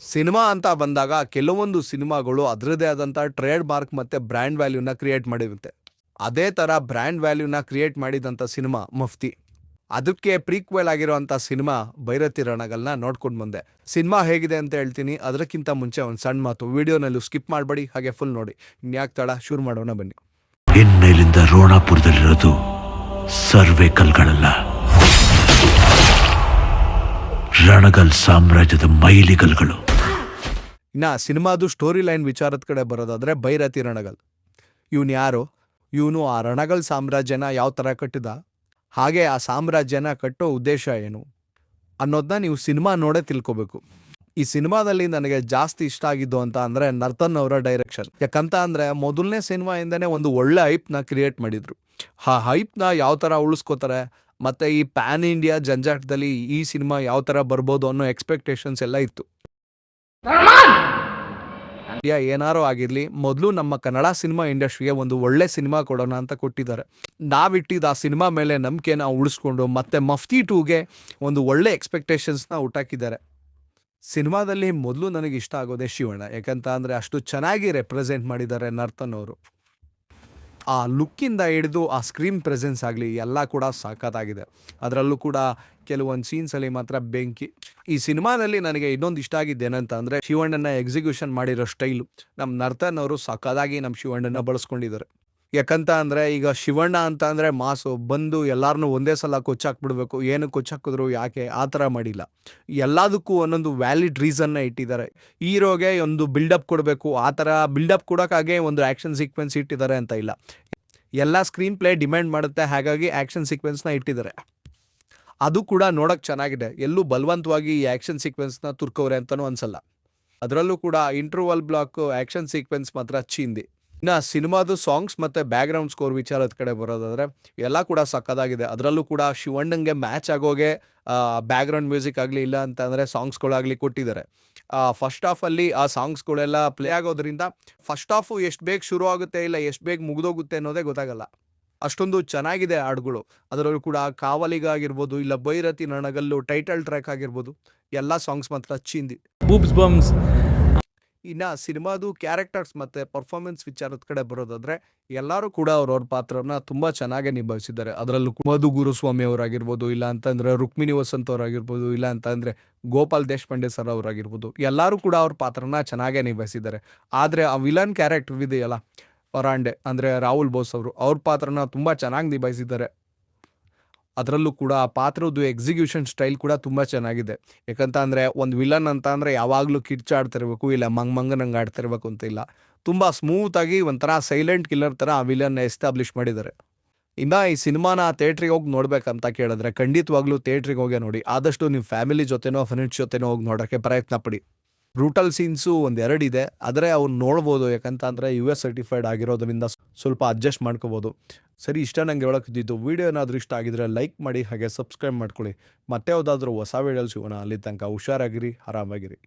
Cinema ಅಂತ ಬಂದಾಗ ಕೆಲವೊಂದು ಸಿನಿಮಾಗಳು ಅದರದೇ ಆದಂಥ ಟ್ರೇಡ್ ಮಾರ್ಕ್ ಮತ್ತು ಬ್ರ್ಯಾಂಡ್ ವ್ಯಾಲ್ಯೂನ ಕ್ರಿಯೇಟ್ ಮಾಡಿರುತ್ತೆ. ಅದೇ ಥರ ಬ್ರ್ಯಾಂಡ್ ವ್ಯಾಲ್ಯೂನ ಕ್ರಿಯೇಟ್ ಮಾಡಿದಂಥ ಸಿನಿಮಾ ಮುಫ್ತಿ. ಅದಕ್ಕೆ ಪ್ರೀಕ್ವೆಲ್ ಆಗಿರೋಂಥ ಸಿನಿಮಾ ಭೈರತಿ ರಣಗಲ್ನ ನೋಡ್ಕೊಂಡು ಬಂದೆ. ಸಿನಿಮಾ ಹೇಗಿದೆ ಅಂತ ಹೇಳ್ತೀನಿ. ಅದಕ್ಕಿಂತ ಮುಂಚೆ ಒಂದು ಸಣ್ಣ ಮಾತು. ವಿಡಿಯೋನಲ್ಲೂ ಸ್ಕಿಪ್ ಮಾಡಬೇಡಿ. ಹಾಗೆ ಫುಲ್ ನೋಡಿ. ಇನ್ಯಾಕ್ ತಡ? ಶುರು ಮಾಡೋಣ ಬನ್ನಿ. ಇನ್ಮೇಲಿಂದ ರೋಣಾಪುರದಲ್ಲಿರೋದು ಸರ್ವೆ ಕಲ್ಗಳಲ್ಲ. ರಣಗಲ್ ಸಾಮ್ರಾಜ್ಯದ ಮೈಲಿಗಲ್ಗಳು. ಇನ್ನು ಸಿನಿಮಾದು ಸ್ಟೋರಿ ಲೈನ್ ವಿಚಾರದ ಕಡೆ ಬರೋದಾದ್ರೆ ಭೈರತಿ ರಣಗಲ್. ಇವನು ಯಾರು? ಇವನು ಆ ರಣಗಲ್ ಸಾಮ್ರಾಜ್ಯನ ಯಾವ ಥರ ಕಟ್ಟಿದ? ಹಾಗೆ ಆ ಸಾಮ್ರಾಜ್ಯನ ಕಟ್ಟೋ ಉದ್ದೇಶ ಏನು? ಅನ್ನೋದನ್ನ ನೀವು ಸಿನಿಮಾ ನೋಡೇ ತಿಳ್ಕೊಬೇಕು. ಈ ಸಿನಿಮಾದಲ್ಲಿ ನನಗೆ ಜಾಸ್ತಿ ಇಷ್ಟ ಆಗಿದ್ದು ಅಂತ ಅಂದರೆ ನರ್ತನ್ ಅವರ ಡೈರೆಕ್ಷನ್ ಯಾಕಂತ ಅಂದರೆ ಮೊದಲನೇ ಸಿನಿಮಾಯಿಂದನೇ ಒಂದು ಒಳ್ಳೆ ಹೈಪ್ನ ಕ್ರಿಯೇಟ್ ಮಾಡಿದ್ರು. ಆ ಹೈಪ್ನ ಯಾವ ಥರ ಉಳಿಸ್ಕೋತಾರೆ? ಮತ್ತು ಈ ಪ್ಯಾನ್ ಇಂಡಿಯಾ ಜಂಜಾಟದಲ್ಲಿ ಈ ಸಿನಿಮಾ ಯಾವ ಥರ ಬರ್ಬೋದು ಅನ್ನೋ ಎಕ್ಸ್ಪೆಕ್ಟೇಷನ್ಸ್ ಎಲ್ಲ ಇತ್ತು. ಏನಾರೋ ಆಗಿರಲಿ, ಮೊದಲು ನಮ್ಮ ಕನ್ನಡ ಸಿನಿಮಾ ಇಂಡಸ್ಟ್ರಿಗೆ ಒಂದು ಒಳ್ಳೆ ಸಿನಿಮಾ ಕೊಡೋಣ ಅಂತ ಕೊಟ್ಟಿದ್ದಾರೆ. ನಾವಿಟ್ಟಿದ್ದ ಆ ಸಿನಿಮಾ ಮೇಲೆ ನಂಬಿಕೆನ ಉಳಿಸ್ಕೊಂಡು ಮತ್ತೆ ಮಫ್ತಿ ಟೂಗೆ ಒಂದು ಒಳ್ಳೆ ಎಕ್ಸ್ಪೆಕ್ಟೇಷನ್ಸ್ನ ಹುಟ್ಟಾಕಿದ್ದಾರೆ. ಸಿನಿಮಾದಲ್ಲಿ ಮೊದಲು ನನಗೆ ಇಷ್ಟ ಆಗೋದೇ ಶಿವಣ್ಣ, ಯಾಕಂತ ಅಂದರೆ ಅಷ್ಟು ಚೆನ್ನಾಗಿ ರೆಪ್ರೆಸೆಂಟ್ ಮಾಡಿದ್ದಾರೆ ನರ್ತನ್ ಅವರು. ಆ ಲುಕ್ಕಿಂದ ಹಿಡಿದು ಆ ಸ್ಕ್ರೀನ್ ಪ್ರೆಸೆನ್ಸ್ ಆಗಲಿ, ಎಲ್ಲ ಕೂಡ ಸಾಕತ್ತಾಗಿದೆ ಅದರಲ್ಲೂ ಕೂಡ ಕೆಲವೊಂದು ಸೀನ್ಸಲ್ಲಿ ಮಾತ್ರ ಬೆಂಕಿ ಈ ಸಿನಿಮಾದಲ್ಲಿ ನನಗೆ ಇನ್ನೊಂದು ಇಷ್ಟ ಆಗಿದ್ದೇನಂತ ಅಂದರೆ ಶಿವಣ್ಣನ ಎಕ್ಸಿಕ್ಯೂಷನ್ ಮಾಡಿರೋ ಸ್ಟೈಲು ನಮ್ಮ ನರ್ತನ್ ಅವರು ಸಖತ್ತಾಗಿ ನಮ್ಮ ಶಿವಣ್ಣನ ಬಳಸ್ಕೊಂಡಿದ್ದಾರೆ. ಯಾಕಂತ ಅಂದರೆ ಈಗ ಶಿವಣ್ಣ ಅಂತ ಅಂದರೆ ಮಾಸು ಬಂದು ಎಲ್ಲರನ್ನೂ ಒಂದೇ ಸಲ ಕೊಚ್ಚಾಕ್ಬಿಡ್ಬೇಕು. ಏನು ಕೊಚ್ಚಾಕಿದ್ರು ಯಾಕೆ? ಆ ಥರ ಮಾಡಿಲ್ಲ. ಎಲ್ಲದಕ್ಕೂ ಒಂದೊಂದು ವ್ಯಾಲಿಡ್ ರೀಸನ್ನ ಇಟ್ಟಿದ್ದಾರೆ. ಹೀರೋಗೆ ಒಂದು ಬಿಲ್ಡಪ್ ಕೊಡಬೇಕು. ಆ ಥರ ಬಿಲ್ಡಪ್ ಕೊಡೋಕ್ಕಾಗೆ ಒಂದು ಆ್ಯಕ್ಷನ್ ಸೀಕ್ವೆನ್ಸ್ ಇಟ್ಟಿದ್ದಾರೆ ಅಂತ ಇಲ್ಲ. ಎಲ್ಲ ಸ್ಕ್ರೀನ್ ಪ್ಲೇ ಡಿಮ್ಯಾಂಡ್ ಮಾಡುತ್ತೆ. ಹಾಗಾಗಿ ಆ್ಯಕ್ಷನ್ ಸೀಕ್ವೆನ್ಸ್ನ ಇಟ್ಟಿದ್ದಾರೆ. ಅದು ಕೂಡ ನೋಡೋಕೆ ಚೆನ್ನಾಗಿದೆ. ಎಲ್ಲೂ ಬಲವಂತವಾಗಿ ಈ ಆ್ಯಕ್ಷನ್ ಸೀಕ್ವೆನ್ಸ್ನ ತುರ್ಕವ್ರೆ ಅಂತಲೂ ಅನ್ಸಲ್ಲ. ಅದರಲ್ಲೂ ಕೂಡ ಇಂಟರ್ವಲ್ ಬ್ಲಾಕ್ ಆ್ಯಕ್ಷನ್ ಸೀಕ್ವೆನ್ಸ್ ಮಾತ್ರ ಚೀಂದಿ. ಇನ್ನು ಸಿನಿಮಾದು ಸಾಂಗ್ಸ್ ಮತ್ತು ಬ್ಯಾಕ್ಗ್ರೌಂಡ್ ಸ್ಕೋರ್ ವಿಚಾರದ ಕಡೆ ಬರೋದಾದರೆ, ಎಲ್ಲ ಕೂಡ ಸಕ್ಕದಾಗಿದೆ. ಅದರಲ್ಲೂ ಕೂಡ ಶಿವಣ್ಣಂಗೆ ಮ್ಯಾಚ್ ಆಗೋಗೆ ಬ್ಯಾಕ್ಗ್ರೌಂಡ್ ಮ್ಯೂಸಿಕ್ ಆಗಲಿ ಇಲ್ಲ ಅಂತಂದರೆ ಸಾಂಗ್ಸ್ಗಳಾಗಲಿ ಕೊಟ್ಟಿದ್ದಾರೆ. ಫಸ್ಟ್ ಹಾಫಲ್ಲಿ ಆ ಸಾಂಗ್ಸ್ಗಳೆಲ್ಲ ಪ್ಲೇ ಆಗೋದ್ರಿಂದ ಫಸ್ಟ್ ಹಾಫು ಎಷ್ಟು ಬೇಗ ಶುರು ಆಗುತ್ತೆ ಇಲ್ಲ ಎಷ್ಟು ಬೇಗ ಮುಗಿದೋಗುತ್ತೆ ಅನ್ನೋದೇ ಗೊತ್ತಾಗಲ್ಲ. ಅಷ್ಟೊಂದು ಚೆನ್ನಾಗಿದೆ ಹಾಡುಗಳು. ಅದರಲ್ಲೂ ಕೂಡ ಕಾವಲಿಗಾಗಿರ್ಬೋದು ಇಲ್ಲ ಭೈರತಿ ನನಗಲ್ಲು ಟೈಟಲ್ ಟ್ರ್ಯಾಕ್ ಆಗಿರ್ಬೋದು ಎಲ್ಲ ಸಾಂಗ್ಸ್ ಮಾತ್ರ ಚಿಂದಿ. ಬೂಬ್ಸ್ ಬಮ್ಸ್ ಇನ್ನು ಸಿನಿಮಾದು ಕ್ಯಾರೆಕ್ಟರ್ಸ್ ಮತ್ತು ಪರ್ಫಾರ್ಮೆನ್ಸ್ ವಿಚಾರದ ಕಡೆ ಬರೋದಾದರೆ ಎಲ್ಲರೂ ಕೂಡ ಅವ್ರವ್ರ ಪಾತ್ರನ ತುಂಬ ಚೆನ್ನಾಗಿ ನಿಭಾಯಿಸಿದ್ದಾರೆ. ಅದರಲ್ಲೂ ಮಧು ಗುರುಸ್ವಾಮಿ ಅವರಾಗಿರ್ಬೋದು ಇಲ್ಲ ಅಂತಂದರೆ ರುಕ್ಮಿಣಿ ವಸಂತ್ ಅವರಾಗಿರ್ಬೋದು ಇಲ್ಲ ಅಂತಂದರೆ ಗೋಪಾಲ್ ದೇಶಪಾಂಡೆ ಸರ್ ಅವರಾಗಿರ್ಬೋದು ಎಲ್ಲರೂ ಕೂಡ ಅವ್ರ ಪಾತ್ರನ ಚೆನ್ನಾಗೇ ನಿಭಾಯಿಸಿದ್ದಾರೆ. ಆದರೆ ಆ ವಿಲನ್ ಕ್ಯಾರೆಕ್ಟರ್ ಇದೆಯಲ್ಲ ಹೊರಾಂಡೆ ಅಂದರೆ ರಾಹುಲ್ ಬೋಸ್ ಅವರು, ಅವ್ರ ಪಾತ್ರನ ತುಂಬ ಚೆನ್ನಾಗಿ ನಿಭಾಯಿಸಿದ್ದಾರೆ. ಅದರಲ್ಲೂ ಕೂಡ ಆ ಪಾತ್ರದ್ದು ಎಕ್ಸಿಕ್ಯೂಷನ್ ಸ್ಟೈಲ್ ಕೂಡ ತುಂಬ ಚೆನ್ನಾಗಿದೆ. ಯಾಕಂತ ಅಂದರೆ ಒಂದು ವಿಲನ್ ಅಂತ ಅಂದರೆ ಯಾವಾಗಲೂ ಕಿರ್ಚಾಡ್ತಿರ್ಬೇಕು, ಇಲ್ಲ ಮಂಗ್ ಮಂಗನಂಗೆ ಆಡ್ತಿರ್ಬೇಕು ಅಂತ ಇಲ್ಲ. ತುಂಬ ಸ್ಮೂತಾಗಿ ಒಂಥರ ಸೈಲೆಂಟ್ ಕಿಲ್ಲರ್ ಥರ ಆ ವಿಲನ್ನ ಎಸ್ಟಾಬ್ಲಿಷ್ ಮಾಡಿದ್ದಾರೆ. ಇನ್ನು ಈ ಸಿನಿಮಾನ ಥಿಯೇಟ್ರಿಗೆ ಹೋಗಿ ನೋಡ್ಬೇಕಂತ ಕೇಳಿದ್ರೆ ಖಂಡಿತವಾಗ್ಲೂ ಥಿಯೇಟ್ರಿಗೆ ಹೋಗಿ ನೋಡಿ. ಆದಷ್ಟು ನಿಮ್ಮ ಫ್ಯಾಮಿಲಿ ಜೊತೆನೋ ಫ್ರೆಂಡ್ಸ್ ಜೊತೆನೋ ಹೋಗಿ ನೋಡೋಕ್ಕೆ ಪ್ರಯತ್ನ ಪಡಿ. ಬ್ರೂಟಲ್ ಸೀನ್ಸು ಒಂದು ಎರಡಿದೆ ಆದರೆ ಅವ್ನು ನೋಡ್ಬೋದು ಯಾಕಂತ ಅಂದರೆ ಯು ಎಸ್ ಸರ್ಟಿಫೈಡ್ ಆಗಿರೋದ್ರಿಂದ ಸ್ವಲ್ಪ ಅಡ್ಜಸ್ಟ್ ಮಾಡ್ಕೋಬೋದು. ಸರಿ, ಇಷ್ಟ ನನಗೆ ಹೇಳೋಕ್ಕಿದ್ದು ವಿಡಿಯೋ ಏನಾದರೂ ಇಷ್ಟ ಆಗಿದ್ರೆ ಲೈಕ್ ಮಾಡಿ ಹಾಗೆ ಸಬ್ಸ್ಕ್ರೈಬ್ ಮಾಡ್ಕೊಳ್ಳಿ. ಮತ್ತೆ ಯಾವುದಾದ್ರೂ ಹೊಸ ವಿಡಿಯೋಲಿ ಸಿಗೋಣ. ಅಲ್ಲಿ ತನಕ ಹುಷಾರಾಗಿರಿ, ಆರಾಮಾಗಿರಿ.